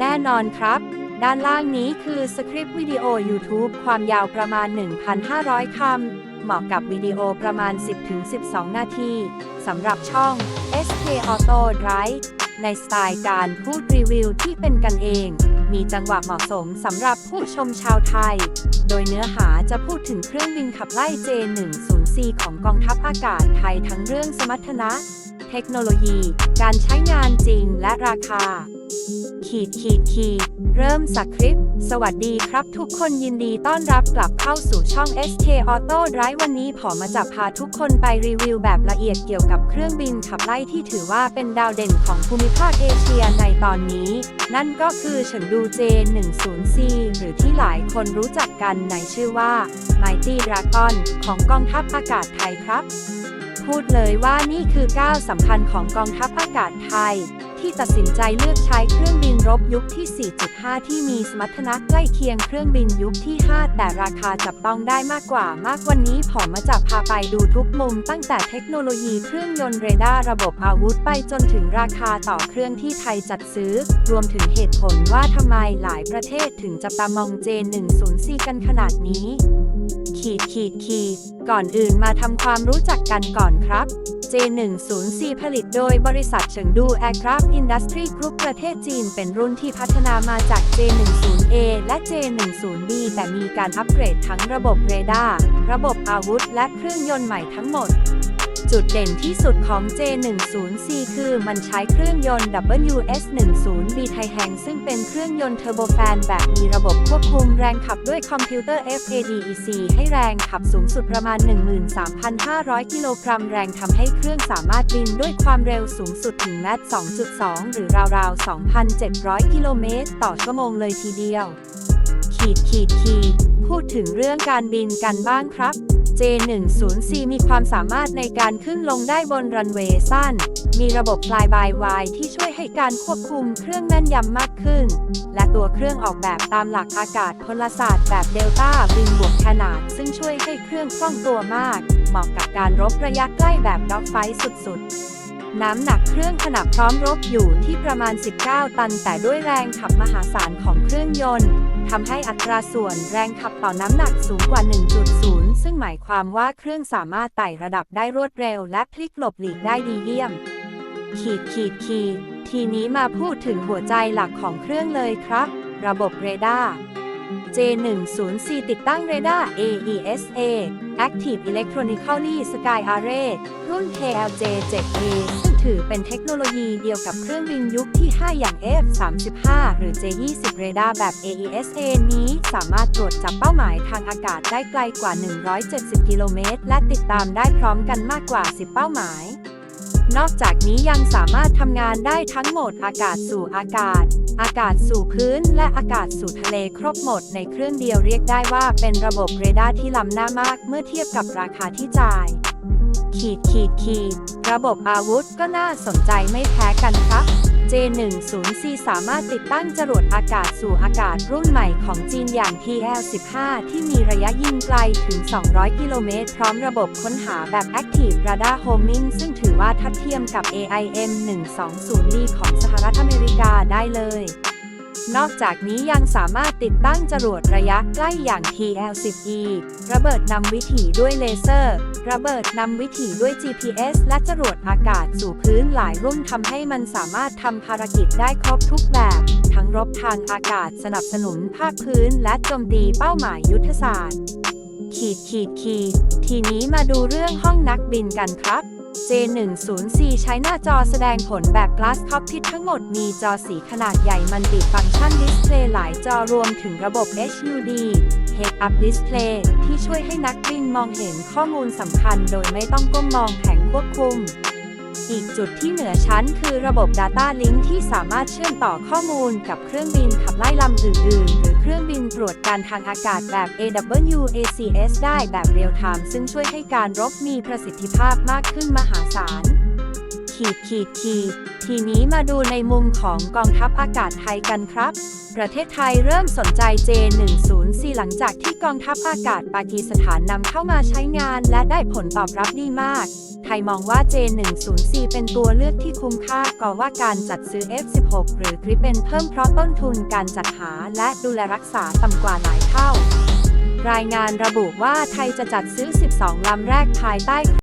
แน่นอนครับ ด้านล่างนี้คือสคริปต์วิดีโอ YouTube ความยาวประมาณ 1,500 คำ เหมาะกับวิดีโอประมาณ 10-12 นาที สำหรับช่อง SK Auto Drive ในสไตล์การพูดรีวิวที่เป็นกันเอง มีจังหวะเหมาะสมสำหรับผู้ชมชาวไทย โดยเนื้อหาจะพูดถึงเครื่องบินขับไล่ J104 ของกองทัพอากาศไทยทั้งเรื่องสมรรถนะ เทคโนโลยี การใช้งานจริงและราคา ขีดขีดขีดเริ่มสักคริป สวัสดีครับทุกคนยินดีต้อนรับกลับเข้าสู่ช่อง SK Auto Drive วันนี้ผมมาจะพาทุกคนไปรีวิวแบบละเอียดเกี่ยวกับเครื่องบินขับไล่ที่ถือว่าเป็นดาวเด่นของภูมิภาคเอเชียในตอนนี้ นั่นก็คือเฉิงดู J10C หรือที่หลายคนรู้จักกันในชื่อว่า Mighty Dragon ของกองทัพอากาศไทยครับ พูดเลยว่านี่คือก้าวสำคัญของกองทัพอากาศไทย ที่ตัดสินใจเลือกใช้เครื่องบินรบยุคที่ 4.5 ที่มีสมรรถนะใกล้เคียงเครื่องบินยุคที่ 5 แต่ราคาจับต้องได้มากกว่ามากวันนี้ผมมาจะพาไปดูทุกมุมตั้งแต่เทคโนโลยีเครื่องยนต์เรดาร์ระบบอาวุธไปจนถึงราคาต่อเครื่องที่ไทยจัดซื้อ รวมถึงเหตุผลว่าทำไมหลายประเทศถึงจับตามอง J104 กันขนาดนี้ ขีดขีดขีดก่อนอื่นมาทำความรู้จักกันก่อนครับ J104 ผลิตโดยบริษัทเฉิงดู Aircraft Industry Group ประเทศจีนเป็นรุ่นที่พัฒนามาจาก J10A และ J10B แต่มีการอัปเกรดทั้งระบบเรดาร์ ระบบอาวุธ และเครื่องยนต์ใหม่ทั้งหมด จุดเด่นที่สุดของ J10C คือมันใช้เครื่องยนต์ WS10B ไทแฮงซึ่งเป็นเครื่องยนต์เทอร์โบแฟนแบบมีระบบควบคุมแรงขับด้วยคอมพิวเตอร์ FADEC ให้แรงขับสูงสุดประมาณ 13,500 กิโลกรัมแรงทำให้เครื่องสามารถบินด้วยความเร็วสูงสุดถึงแมต2.2 หรือราวๆ 2,700 กิโลเมตรต่อชั่วโมงเลยทีเดียว ขีดขีดขีดพูดถึงเรื่องการบินกันบ้างครับ J10C มีความสามารถในการขึ้นลงได้บนรันเวย์สั้น มีระบบ Fly by Wire ที่ช่วยให้การควบคุมเครื่องแม่นยำมากขึ้น และตัวเครื่องออกแบบตามหลักอากาศพลศาสตร์แบบเดลต้าบินบวกขนาด ซึ่งช่วยให้เครื่องคล่องตัวมาก เหมาะกับการรบระยะใกล้แบบด็อกไฟสุดๆน้ำหนักเครื่องขนาดพร้อมรบอยู่ที่ประมาณ 19 ตัน แต่ด้วยแรงขับมหาศาลของเครื่องยนต์ ทำให้อัตราส่วนแรงขับต่อน้ำหนักสูงกว่า 1.0 ซึ่งหมายความว่าเครื่องสามารถไต่ระดับได้รวดเร็ว และพลิกหลบหลีกได้ดีเยี่ยม ขีดขีดขีดทีนี้มาพูดถึงหัวใจหลักของเครื่องเลยครับ ระบบเรดาร์ J104 ติดตั้งเรดาร์ AESA Active Electronically Sky Array รุ่น KLJ7A ซ ถือเป็นเทคโนโลยีเดียวกับเครื่องบินยุคที่ 5 อย่าง F35 หรือ J20 เรดาร์แบบ AESA นี้สามารถตรวจจับเป้าหมายทางอากาศได้ไกลกว่า 170 กิโลเมตร และติดตามได้พร้อมกันมากกว่า 10 เป้าหมาย นอกจากนี้ยังสามารถทำงานได้ทั้งโหมดอากาศสู่อากาศ อากาศสู่พื้น และอากาศสู่ทะเลครบหมดในเครื่องเดียวเรียกได้ว่าเป็นระบบเรดาร์ที่ล้ำหน้ามากเมื่อเทียบกับราคาที่จ่าย ขีดขีดขีดระบบอาวุธก็น่าสนใจไม่แพ้กันครับ J10C สามารถติดตั้งจรวดอากาศสู่อากาศรุ่นใหม่ของจีนอย่าง TL-15 ที่มีระยะยิงไกลถึง 200 กิโลเมตร พร้อมระบบค้นหาแบบ Active Radar Homing ซึ่งถือว่าทัดเทียมกับ AIM-120B ของสหรัฐอเมริกาได้เลย นอกจากนี้ยังสามารถติดตั้งจรวดระยะใกล้อย่าง TL-10E ระเบิดนำวิถีด้วยเลเซอร์ ระเบิดนำวิถีด้วย GPS และจรวดอากาศสู่พื้นหลายรุ่นทำให้มันสามารถทำภารกิจได้ครบทุกแบบ ทั้งรบทางอากาศสนับสนุนภาคพื้นและโจมตีเป้าหมายยุทธศาสตร์ ขีดขีดขีดทีนี้มาดูเรื่องห้องนักบินกันครับ J104 ใช้หน้าจอแสดงผลแบบ Glass Cockpit ทั้งหมดมีจอสีขนาดใหญ่มันติฟังก์ชันดิสเพลย์หลายจอรวมถึงระบบ HUD Head Up Display ที่ช่วยให้นักบินมองเห็นข้อมูลสำคัญโดยไม่ต้องก้มมองแผงควบคุม อีกจุดที่เหนือชั้นคือระบบ Data Link ที่สามารถเชื่อมต่อข้อมูลกับเครื่องบินขับไล่ลำอื่นๆหรือ เครื่องบินตรวจการทางอากาศแบบ AWACS ได้แบบเรียลไทม์ซึ่งช่วยให้การรบมีประสิทธิภาพมากขึ้นมหาศาล ขีดขีดขีดทีนี้มาดูในมุมของกองทัพอากาศไทยกันครับ ประเทศไทยเริ่มสนใจ J104 หลังจากที่กองทัพอากาศปากีสถานนำเข้ามาใช้งานและได้ผลตอบรับดีมาก ไทยมองว่า J104 เป็นตัวเลือกที่คุ้มค่าก่อว่าการจัดซื้อ F16 หรือกริปเป็นเพิ่มเพราะต้นทุนการจัดหาและดูแลรักษาต่ำกว่าหลายเท่ารายงานระบุว่าไทยจะจัดซื้อ 12 ลำแรกภายใต้